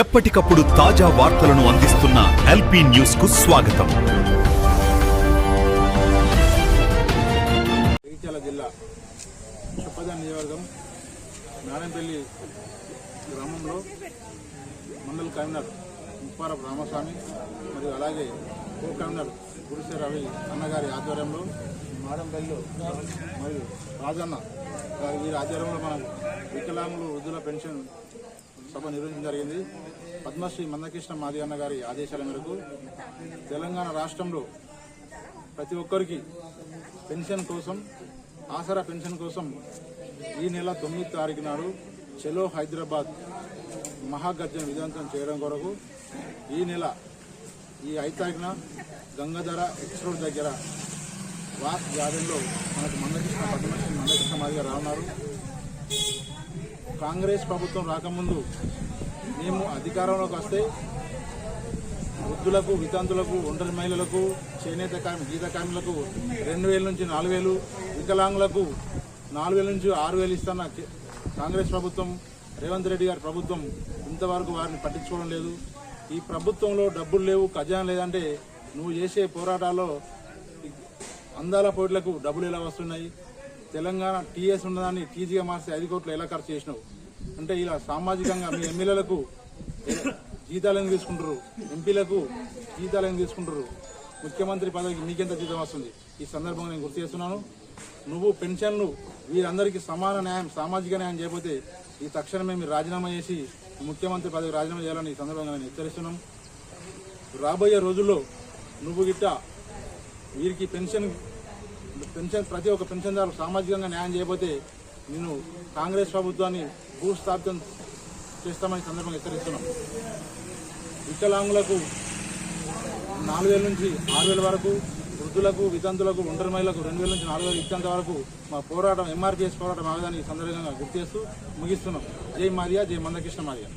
ఎప్పటికప్పుడు తాజా వార్తలను అందిస్తున్న ఎల్పీ న్యూస్కు స్వాగతం. జగిత్యాల జిల్లా చొప్పద నియోజకవర్గం నారాయణపల్లి గ్రామంలో మండల కన్వీనర్ ముప్పారపు రామస్వామి మరియు అలాగే కో కన్వీనర్ గురుసే రవి అన్నగారి ఆధ్వర్యంలో మాడంపల్లిలో మరియు రాజన్న గారి వీరి ఆధ్వర్యంలో మనం వికలాంగులు వృద్ధుల పెన్షన్ సభ నిర్వహించడం జరిగింది. పద్మశ్రీ మందకృష్ణ మాదిగన్న గారి ఆదేశాల మేరకు తెలంగాణ రాష్ట్రంలో ప్రతి ఒక్కరికి పెన్షన్ కోసం ఆసరా పెన్షన్ కోసం ఈ నెల తొమ్మిది తారీఖు నాడు చెలో హైదరాబాద్ మహాగర్జన విజయవంతం చేయడం కొరకు ఈ నెల ఈ ఐదు తారీఖున గంగాధర ఎక్స్ రోడ్ దగ్గర వాక్ గార్డెన్లో మనకు మందకృష్ణ పద్మశ్రీ మందకృష్ణ మాదిగా రానున్నారు. కాంగ్రెస్ ప్రభుత్వం రాకముందు మేము అధికారంలోకి వస్తే వృద్ధులకు వితంతులకు ఒంటరి మహిళలకు చేనేత కార్మి గీత కార్మికులకు రెండు వేల నుంచి నాలుగు వేలు వికలాంగులకు నాలుగు వేల నుంచి ఆరు వేలు ఇస్తున్న కాంగ్రెస్ ప్రభుత్వం రేవంత్ రెడ్డి గారి ప్రభుత్వం ఇంతవరకు వారిని పట్టించుకోవడం లేదు. ఈ ప్రభుత్వంలో డబ్బులు లేవు ఖజానా లేదంటే నువ్వు చేసే పోరాటాల్లో అందాల పోటీలకు డబ్బులు ఎలా వస్తున్నాయి? తెలంగాణ టీఎస్ ఉన్నదాన్ని టీజీగా మార్చి ఐదు కోట్లు ఎలా ఖర్చు చేసినావు? అంటే ఇలా సామాజికంగా మీ ఎమ్మెల్యేలకు జీతాలను తీసుకుంటారు? ఎంపీలకు జీతాలను తీసుకుంటారు? ముఖ్యమంత్రి పదవికి మీకెంత జీతం వస్తుంది? ఈ సందర్భంగా నేను గుర్తు చేస్తున్నాను. నువ్వు పెన్షన్లు వీరందరికీ సమాన న్యాయం సామాజిక న్యాయం చేయకపోతే ఈ తక్షణమే మీరు రాజీనామా చేసి ముఖ్యమంత్రి పదవికి రాజీనామా చేయాలని ఈ సందర్భంగా నేను హెచ్చరిస్తున్నాను. రాబోయే రోజుల్లో నువ్వు గిట్ట వీరికి పెన్షన్ పెన్షన్ ప్రతి ఒక్క పెన్షన్దారు సామాజికంగా న్యాయం చేయకపోతే నేను కాంగ్రెస్ ప్రభుత్వాన్ని భూస్థాపితం చేస్తామని సందర్భంగా హెచ్చరిస్తున్నాం. వికలాంగులకు నాలుగు వేల నుంచి ఆరు వేల వరకు వృద్ధులకు వితంతులకు ఒంటరి మహిళలకు రెండు వేల నుంచి నాలుగు వేలు ఇచ్చేంత వరకు మా పోరాటం ఎంఆర్పీఎస్ పోరాటం ఆగదాన్ని సందర్భంగా గుర్తు చేస్తూ ముగిస్తున్నాం. జై మారియా జై మందకృష్ణ మారియా.